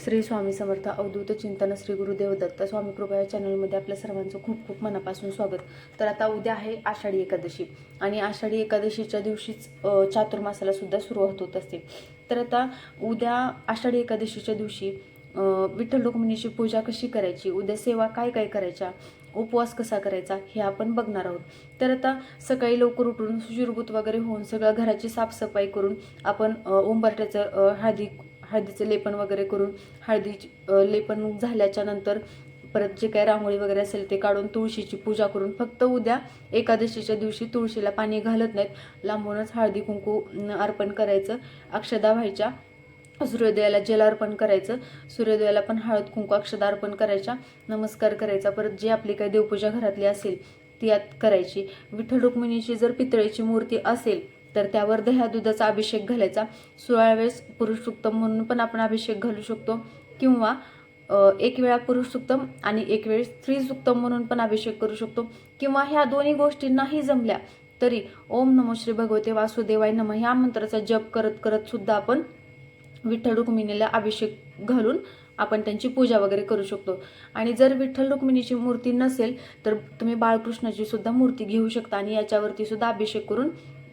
श्री स्वामी समर्थ अवधूत चिंतन श्री गुरुदेव दत्त स्वामी कृपा या चॅनलमध्ये आपल्या सर्वांचं खूप खूप मनापासून स्वागत. तर आता उद्या आहे आषाढी एकादशी आणि आषाढी एकादशीच्या दिवशीच चातुर्मासाला सुद्धा सुरुवात होत असते. तर आता उद्या आषाढी एकादशीच्या दिवशी विठ्ठल रुक्मिणीची पूजा कशी करायची उद्या सेवा काय काय करायच्या उपवास कसा करायचा हे आपण बघणार आहोत. तर आता सकाळी लवकर उठून शुचिरभूत वगैरे होऊन सगळं घराची साफसफाई करून आपण अ, उंबरठ्याचं हळदी हळदीचं लेपन वगैरे करून हळदी लेपन झाल्याच्यानंतर परत जे काही रांगोळी वगैरे असेल ते काढून तुळशीची पूजा करून फक्त उद्या एकादशीच्या दिवशी तुळशीला पाणी घालत नाहीत. लांबूनच हळदी कुंकू अर्पण करायचं. अक्षदा व्हायच्या सूर्योदयाला जल अर्पण करायचं. सूर्योदयाला पण हळद कुंकू अक्षदा अर्पण करायच्या. नमस्कार करायचा. परत जी आपली काही देवपूजा घरातली असेल ती यात करायची. विठ्ठल रुक्मिणीची जर पितळेची मूर्ती असेल तर त्यावर दह्या दुधाचा अभिषेक घालायचा. सोळा वेळेस पुरुषोत्तम म्हणून पण आपण अभिषेक घालू शकतो. किंवा एक वेळा पुरुषोत्तम आणि एक वेळेस स्त्रीसुक्तम म्हणून पण अभिषेक करू शकतो. किंवा ह्या दोन्ही गोष्टी नाही जमल्या तरी ओम नमो श्री भगवते वासुदेवाय नम ह्या मंत्राचा जप करत करत सुद्धा आपण विठ्ठल रुक्मिणीला अभिषेक घालून आपण त्यांची पूजा वगैरे करू शकतो. आणि जर विठ्ठल रुक्मिणीची मूर्ती नसेल तर तुम्ही बाळकृष्णाची सुद्धा मूर्ती घेऊ शकता आणि याच्यावरती सुद्धा अभिषेक करून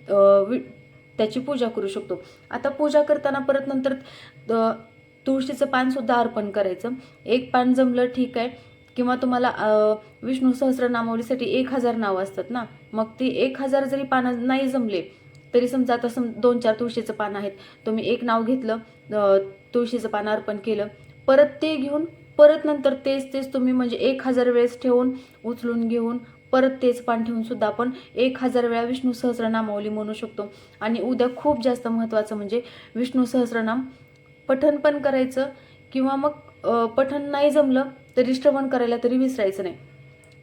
त्याची पूजा करू शकतो. आता पूजा करताना परत नंतर तुळशीचं पानसुद्धा अर्पण करायचं. एक पान जमलं ठीक आहे. किंवा तुम्हाला विष्णू विष्णू सहस्रनामावलीसाठी एक हजार नावं असतात ना? मग ती एक हजार जरी पानं नाही जमले तरी समजा आता सम दोन चार तुळशीचं पान आहेत. तुम्ही एक नाव घेतलं तुळशीचं पान अर्पण केलं परत ते घेऊन परत नंतर तेच तेच तुम्ही म्हणजे एक हजार वेळेस ठेवून उचलून घेऊन परत तेच पान ठेवून सुद्धा आपण एक हजार वेळा विष्णू सहस्रनामावली म्हणू शकतो. आणि उद्या खूप जास्त महत्त्वाचं म्हणजे विष्णू सहस्रनाम पठण पण करायचं किंवा मग पठन पठण नाही जमलं तरी श्रवण करायला तरी विसरायचं नाही.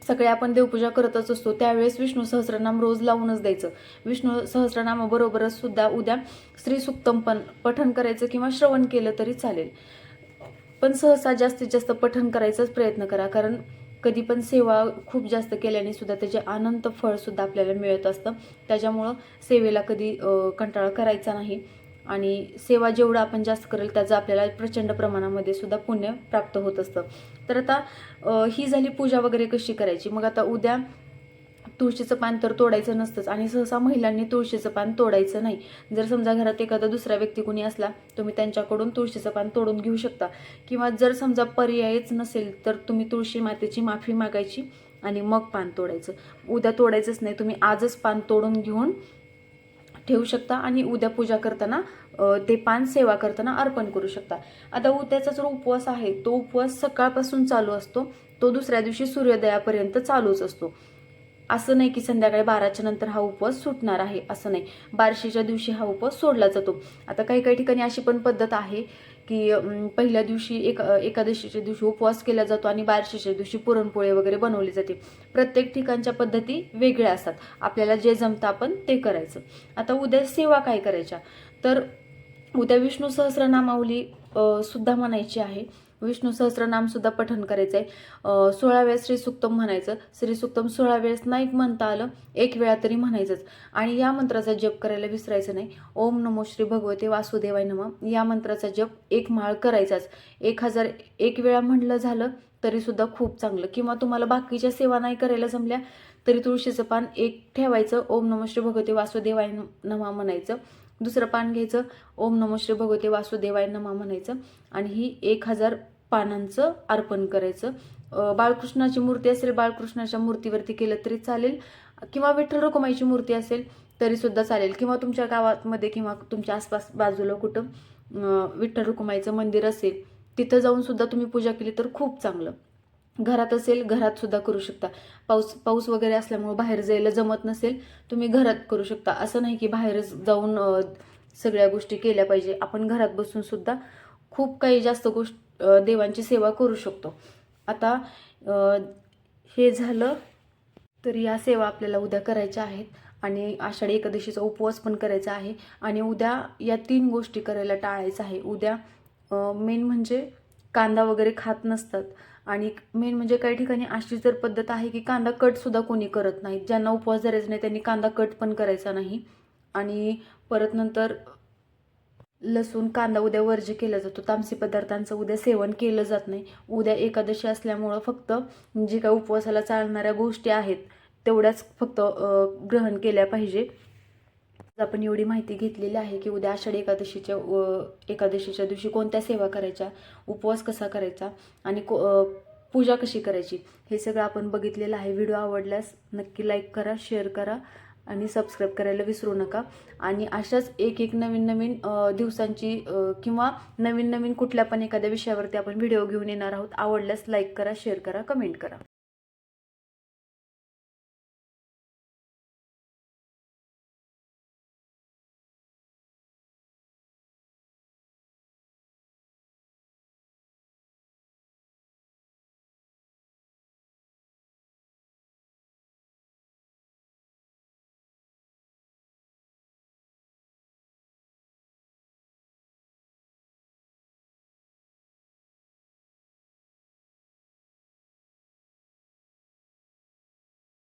सकाळी आपण देवपूजा करतच असतो त्यावेळेस विष्णू सहस्रनाम रोज लावूनच द्यायचं. विष्णू सहस्रनामाबरोबरच सुद्धा उद्या स्त्री सुक्तम पण पठण करायचं किंवा श्रवण केलं तरी चालेल. पण सहसा जास्तीत जास्त पठण करायचाच प्रयत्न करा कारण कधी पण सेवा खूप जास्त केल्याने सुद्धा त्याचे अनंत फळसुद्धा आपल्याला मिळत असतं. त्याच्यामुळं सेवेला कधी कंटाळा करायचा नाही. आणि सेवा जेवढं आपण जास्त करेल त्याचं आपल्याला प्रचंड प्रमाणामध्ये सुद्धा पुण्य प्राप्त होत असतं. तर आता ही झाली पूजा वगैरे कशी करायची? मग आता उद्या तुळशीचं पान तर तोडायचं नसतंच. आणि सहसा महिलांनी तुळशीचं पान तोडायचं नाही. जर समजा घरात एखादा दुसरा व्यक्ती कोणी असला तुम्ही त्यांच्याकडून तुळशीचं पान तोडून घेऊ शकता. किंवा जर समजा पर्यायच नसेल तर तुम्ही तुळशी मातेची माफी मागायची आणि मग पान तोडायचं. उद्या तोडायचंच नाही तुम्ही आजच पान तोडून घेऊन ठेवू शकता आणि उद्या पूजा करताना ते पान सेवा करताना अर्पण करू शकता. आता उद्याचा जो उपवास आहे तो उपवास सकाळपासून चालू असतो. तो दुसऱ्या दिवशी सूर्योदयापर्यंत चालूच असतो. असं नाही की संध्याकाळी बाराच्या नंतर हा उपवास सुटणार आहे असं नाही. बारशीच्या दिवशी हा उपवास सोडला जातो. आता काही काही ठिकाणी अशी पण पद्धत आहे की पहिल्या दिवशी एक एकादशीच्या दिवशी उपवास केला जातो आणि बारशीच्या दिवशी पुरणपोळी वगैरे बनवली जाते. प्रत्येक ठिकाणच्या पद्धती वेगळ्या असतात. आपल्याला जे जमतं आपण ते करायचं. आता उद्या सेवा काय करायच्या? तर उद्या विष्णू सहस्रनामावली सुद्धा म्हणायची आहे. विष्णू सहस्रनाम सुद्धा पठन करायचं आहे सोळा वेळेस श्री सुक्तम म्हणायचं. श्री सुक्तम सोळा वेळेस नाही म्हणता आलं एक वेळा तरी म्हणायचंच. आणि या मंत्राचा जप करायला विसरायचं नाही. ओम नमो श्री भगवते वासुदेवाय नम. या मंत्राचा जप एक माळ करायचाच. एक हजार एक वेळा म्हटलं झालं तरी सुद्धा खूप चांगलं. किंवा तुम्हाला बाकीच्या सेवा नाही करायला जमल्या तरी तुळशीचं पान एक ठेवायचं. ओम नमो श्री भगवते वासुदेवाय नमा म्हणायचं. दुसरं पान घ्यायचं. ओम नमो श्री भगवते वासुदेवाय नमा म्हणायचं. आणि ही एक हजार पानांचं अर्पण करायचं. बाळकृष्णाची मूर्ती असेल बाळकृष्णाच्या मूर्तीवरती केलं तरी चालेल. किंवा विठ्ठल रखुमाईची मूर्ती असेल तरी सुद्धा चालेल. किंवा तुमच्या गावामध्ये किंवा तुमच्या आसपास बाजूला कुठं विठ्ठल रखुमाईचं मंदिर असेल तिथं जाऊन सुद्धा तुम्ही पूजा केली तर खूप चांगलं. घरात असेल घरात सुद्धा करू शकता. पाऊस पाऊस वगैरे असल्यामुळे बाहेर जायला जमत नसेल तुम्ही घरात करू शकता. असं नाही की बाहेर जाऊन सगळ्या गोष्टी केल्या पाहिजे. आपण घरात बसून सुद्धा खूप काही जास्त गोष्ट देवांची सेवा करू शकतो. आता हे झालं तर या सेवा आपल्याला उद्या करायच्या आहेत आणि आषाढी एकादशीचा उपवास पण करायचा आहे आणि उद्या या तीन गोष्टी करायला टाळायचं आहे. उद्या मेन म्हणजे कांदा वगैरे खात नसतात. आणि मेन म्हणजे काही ठिकाणी अशी जर पद्धत आहे की कांदा कटसुद्धा कोणी करत नाही ज्यांना उपवास धरायचा नाही त्यांनी कांदा कट पण करायचा नाही. आणि परत नंतर लसूण कांदा उद्या वर्ज्य केला जातो. तामसी पदार्थांचं उद्या सेवन केलं जात नाही. उद्या एकादशी असल्यामुळं फक्त जे काही उपवासाला चालणाऱ्या गोष्टी आहेत तेवढ्याच फक्त ग्रहण केल्या पाहिजे. आपण एवढी माहिती घेतलेली आहे की उद्या आषाढी एकादशीच्या व एकादशीच्या दिवशी कोणत्या सेवा करायच्या उपवास कसा करायचा आणि को पूजा कशी करायची हे सगळं आपण बघितलेलं आहे. व्हिडिओ आवडल्यास नक्की लाईक करा शेअर करा आणि सबस्क्राईब करायला विसरू नका. आणि अशाच एक एक नवीन नवीन दिवसांची किंवा नवीन नवीन कुठल्या पण एखाद्या विषयावरती आपण व्हिडिओ घेऊन येणार आहोत. आवडल्यास लाईक करा शेअर करा कमेंट करा.